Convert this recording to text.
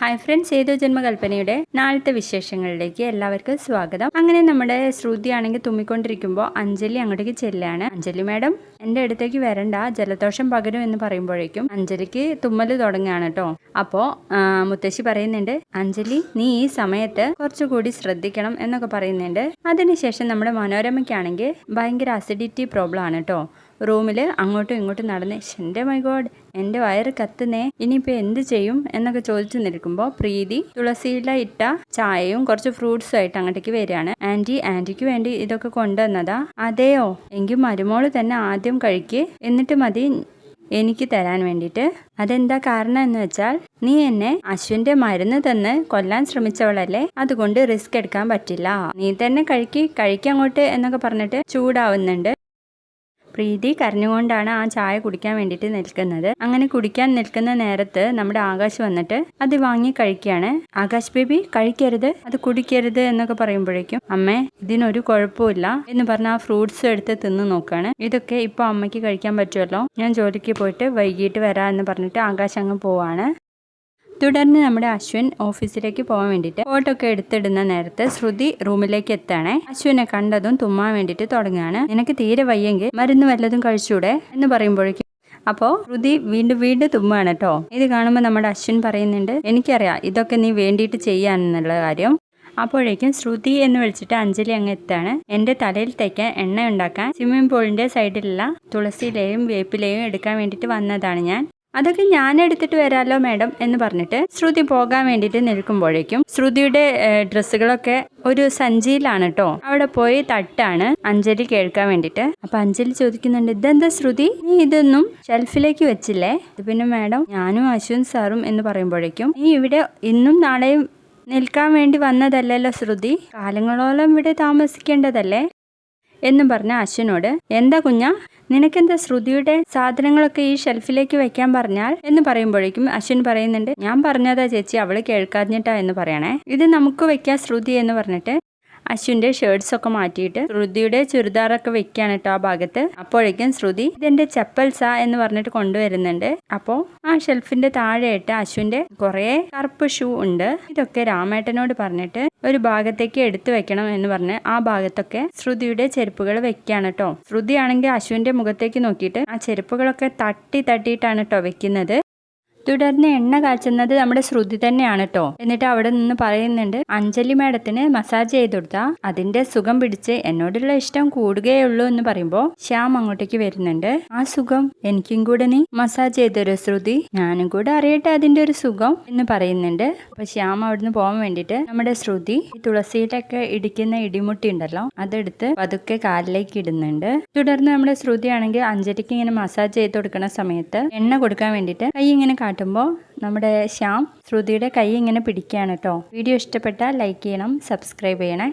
Hi friends ഏതോ ജന്മകൽപ്പനയുടെ നാളത്തെ വിശേഷങ്ങളിലേക്ക് എല്ലാവർക്കും സ്വാഗതം. അങ്ങനെ നമ്മുടെ ശ്രുതി ആണെങ്കിൽ തുമ്മിക്കൊണ്ടിരിക്കുമ്പോൾ അഞ്ജലി അങ്ങോട്ടേക്ക് ചെല്ലാണ്. അഞ്ജലി മാഡം എന്റെ അടുത്തേക്ക് വരണ്ട ജലദോഷം പകരും എന്ന് പറയുമ്പോഴേക്കും അഞ്ജലിക്ക് തുമ്മൽ തുടങ്ങുകയാണ് കേട്ടോ. അപ്പോൾ മുത്തശ്ശി പറയുന്നുണ്ട് അഞ്ജലി നീ ഈ സമയത്ത് കുറച്ചുകൂടി ശ്രദ്ധിക്കണം എന്നൊക്കെ പറയുന്നുണ്ട്. അതിനുശേഷം നമ്മുടെ മനോരമയ്ക്കാണെങ്കിൽ ഭയങ്കര അസിഡിറ്റി പ്രോബ്ലം ആണ് കേട്ടോ. റൂമിൽ അങ്ങോട്ടും ഇങ്ങോട്ടും നടന്ന് എന്റെ മൈ ഗോഡ് എന്റെ വയറ് കത്തുന്നേ ഇനിയിപ്പോൾ എന്ത് ചെയ്യും? എന്നൊക്കെ ചോദിച്ചു നിൽക്കുമ്പോൾ പ്രീതി തുളസിയില ഇട്ട ചായയും കുറച്ച് ഫ്രൂട്ട്സും ആയിട്ട് അങ്ങോട്ടേക്ക് വരികയാണ്. ആന്റി ആന്റിക്ക് വേണ്ടി ഇതൊക്കെ കൊണ്ടുവന്നതാ? അതെയോ? എങ്കിൽ മരുമോൾ തന്നെ ആദ്യം കഴിക്ക് എന്നിട്ട് മതി എനിക്ക് തരാൻ വേണ്ടിയിട്ട്. അതെന്താ കാരണം എന്ന് വെച്ചാൽ നീ എന്നെ അശ്വിന്റെ മരുന്ന് തന്ന് കൊല്ലാൻ ശ്രമിച്ചവളല്ലേ? അതുകൊണ്ട് റിസ്ക് എടുക്കാൻ പറ്റില്ല. നീ തന്നെ കഴിക്കി കഴിക്കങ്ങോട്ട് എന്നൊക്കെ പറഞ്ഞിട്ട് ചൂടാവുന്നുണ്ട്. പ്രീതി കരഞ്ഞുകൊണ്ടാണ് ആ ചായ കുടിക്കാൻ വേണ്ടിയിട്ട് നിൽക്കുന്നത്. അങ്ങനെ കുടിക്കാൻ നിൽക്കുന്ന നേരത്ത് നമ്മുടെ ആകാശ് വന്നിട്ട് അത് വാങ്ങി കഴിക്കുകയാണ്. ആകാശ് ബേബി കഴിക്കരുത് അത് കുടിക്കരുത് എന്നൊക്കെ പറയുമ്പോഴേക്കും അമ്മേ ഇതിനൊരു കുഴപ്പമില്ല എന്ന് പറഞ്ഞ ആ ഫ്രൂട്ട്സ് എടുത്ത് തിന്ന് നോക്കുകയാണ്. ഇതൊക്കെ ഇപ്പോൾ അമ്മയ്ക്ക് കഴിക്കാൻ പറ്റുമല്ലോ. ഞാൻ ജോലിക്ക് പോയിട്ട് വൈകിട്ട് വരാം എന്ന് പറഞ്ഞിട്ട് ആകാശ് അങ്ങ് പോവാണ്. തുടർന്ന് നമ്മുടെ അശ്വിൻ ഓഫീസിലേക്ക് പോകാൻ വേണ്ടിയിട്ട് ഫോട്ടോ ഒക്കെ എടുത്തിടുന്ന നേരത്തെ ശ്രുതി റൂമിലേക്ക് എത്താണേ. അശ്വിനെ കണ്ടതും തുമ്മാൻ വേണ്ടിയിട്ട് തുടങ്ങുകയാണ്. നിനക്ക് തീരെ വയ്യെങ്കിൽ മരുന്ന് വല്ലതും കഴിച്ചൂടെ എന്ന് പറയുമ്പോഴേക്കും. അപ്പോൾ ശ്രുതി വീണ്ടും വീണ്ടും തുമ്മാണ് കേട്ടോ ഇത് കാണുമ്പോൾ നമ്മുടെ അശ്വിൻ പറയുന്നുണ്ട് എനിക്കറിയാം ഇതൊക്കെ നീ വേണ്ടിയിട്ട് ചെയ്യാനെന്നുള്ള കാര്യം. അപ്പോഴേക്കും ശ്രുതി എന്ന് വിളിച്ചിട്ട് അഞ്ജലി അങ്ങ് എത്താണ്. എന്റെ തലയിൽ തേക്കാൻ എണ്ണ ഉണ്ടാക്കാൻ സ്വിമ്മിംഗ് പൂളിന്റെ സൈഡിലുള്ള തുളസിയിലെയും വേപ്പിലെയും എടുക്കാൻ വേണ്ടിയിട്ട് വന്നതാണ് ഞാൻ. അതൊക്കെ ഞാൻ എടുത്തിട്ട് വരാമല്ലോ മാഡം എന്ന് പറഞ്ഞിട്ട് ശ്രുതി പോകാൻ വേണ്ടിയിട്ട് നിൽക്കുമ്പോഴേക്കും ശ്രുതിയുടെ ഡ്രസ്സുകളൊക്കെ ഒരു സഞ്ചിയിലാണ് കേട്ടോ അവിടെ പോയി തട്ടാണ് അഞ്ജലി കേൾക്കാൻ വേണ്ടിയിട്ട്. അപ്പൊ അഞ്ജലി ചോദിക്കുന്നുണ്ട് ഇതെന്താ ശ്രുതി? നീ ഇതൊന്നും ഷെൽഫിലേക്ക് വെച്ചില്ലേ? ഇത് പിന്നെ മാഡം ഞാനും അശ്വിൻ സാറും എന്ന് പറയുമ്പോഴേക്കും നീ ഇവിടെ ഇന്നും നാളെയും നിൽക്കാൻ വേണ്ടി വന്നതല്ലല്ലോ ശ്രുതി? കാലങ്ങളോളം ഇവിടെ താമസിക്കേണ്ടതല്ലേ? എന്നും പറഞ്ഞ അശ്വിനോട് എന്താ കുഞ്ഞ നിനക്കെന്താ ശ്രുതിയുടെ സാധനങ്ങളൊക്കെ ഈ ഷെൽഫിലേക്ക് വെക്കാൻ പറഞ്ഞാൽ? എന്ന് പറയുമ്പോഴേക്കും അശ്വിൻ പറയുന്നുണ്ട് ഞാൻ പറഞ്ഞതാ ചേച്ചി അവൾ കേൾക്കാഞ്ഞിട്ടാ എന്ന് പറയണേ. ഇത് നമുക്ക് വെക്കാം ശ്രുതി എന്ന് പറഞ്ഞിട്ട് ഷർട്ട്സ് ഒക്കെ മാറ്റിയിട്ട് ശ്രുതിയുടെ ചുരിദാറൊക്കെ വെക്കുകയാണ് കേട്ടോ ആ ഭാഗത്ത്. അപ്പോഴേക്കും ശ്രുതി ഇതെന്റെ ചപ്പൽസാ എന്ന് പറഞ്ഞിട്ട് കൊണ്ടുവരുന്നുണ്ട്. അപ്പോൾ ആ ഷെൽഫിന്റെ താഴെയായിട്ട് അശ്വിന്റെ കുറേ കറുപ്പ് ഷൂ ഉണ്ട്. ഇതൊക്കെ രാമേട്ടനോട് പറഞ്ഞിട്ട് ഒരു ഭാഗത്തേക്ക് എടുത്തു വെക്കണം എന്ന് പറഞ്ഞ് ആ ഭാഗത്തൊക്കെ ശ്രുതിയുടെ ചെരുപ്പുകൾ വെക്കുകയാണ് കേട്ടോ ശ്രുതിയാണെങ്കിൽ അശ്വിന്റെ മുഖത്തേക്ക് നോക്കിയിട്ട് ആ ചെരുപ്പുകളൊക്കെ തട്ടി തട്ടിയിട്ടാണ് കേട്ടോ വെക്കുന്നത്. തുടർന്ന് എണ്ണ കാച്ചുന്നത് നമ്മുടെ ശ്രുതി തന്നെയാണ് കേട്ടോ എന്നിട്ട് അവിടെ നിന്ന് പറയുന്നുണ്ട് അഞ്ജലി മാഡത്തിന് മസാജ് ചെയ്ത് കൊടുത്താ അതിന്റെ സുഖം പിടിച്ച് എന്നോടുള്ള ഇഷ്ടം കൂടുകയുള്ളൂ എന്ന് പറയുമ്പോൾ ശ്യാം അങ്ങോട്ടേക്ക് വരുന്നുണ്ട്. ആ സുഖം എനിക്കും കൂടെ നീ മസാജ് ചെയ്തൊരു ശ്രുതി? ഞാനും കൂടെ അറിയട്ടെ അതിന്റെ ഒരു സുഖം എന്ന് പറയുന്നുണ്ട്. അപ്പൊ ശ്യാം അവിടുന്ന് പോകാൻ വേണ്ടിട്ട് നമ്മുടെ ശ്രുതി ഈ ഇടിക്കുന്ന ഇടിമുട്ടി ഉണ്ടല്ലോ അതെടുത്ത് പതുക്കെ കാലിലേക്ക് ഇടുന്നുണ്ട്. തുടർന്ന് നമ്മുടെ ശ്രുതി ആണെങ്കിൽ അഞ്ജലിക്ക് ഇങ്ങനെ മസാജ് ചെയ്ത് കൊടുക്കുന്ന സമയത്ത് എണ്ണ കൊടുക്കാൻ വേണ്ടിയിട്ട് കൈ ഇങ്ങനെ കാട്ടുമ്പോൾ നമ്മുടെ ശ്യാം ശ്രുതിയുടെ കൈ ഇങ്ങനെ പിടിക്കുകയാണ് കേട്ടോ. വീഡിയോ ഇഷ്ടപ്പെട്ടാൽ ലൈക്ക് ചെയ്യണം സബ്സ്ക്രൈബ് ചെയ്യണേ.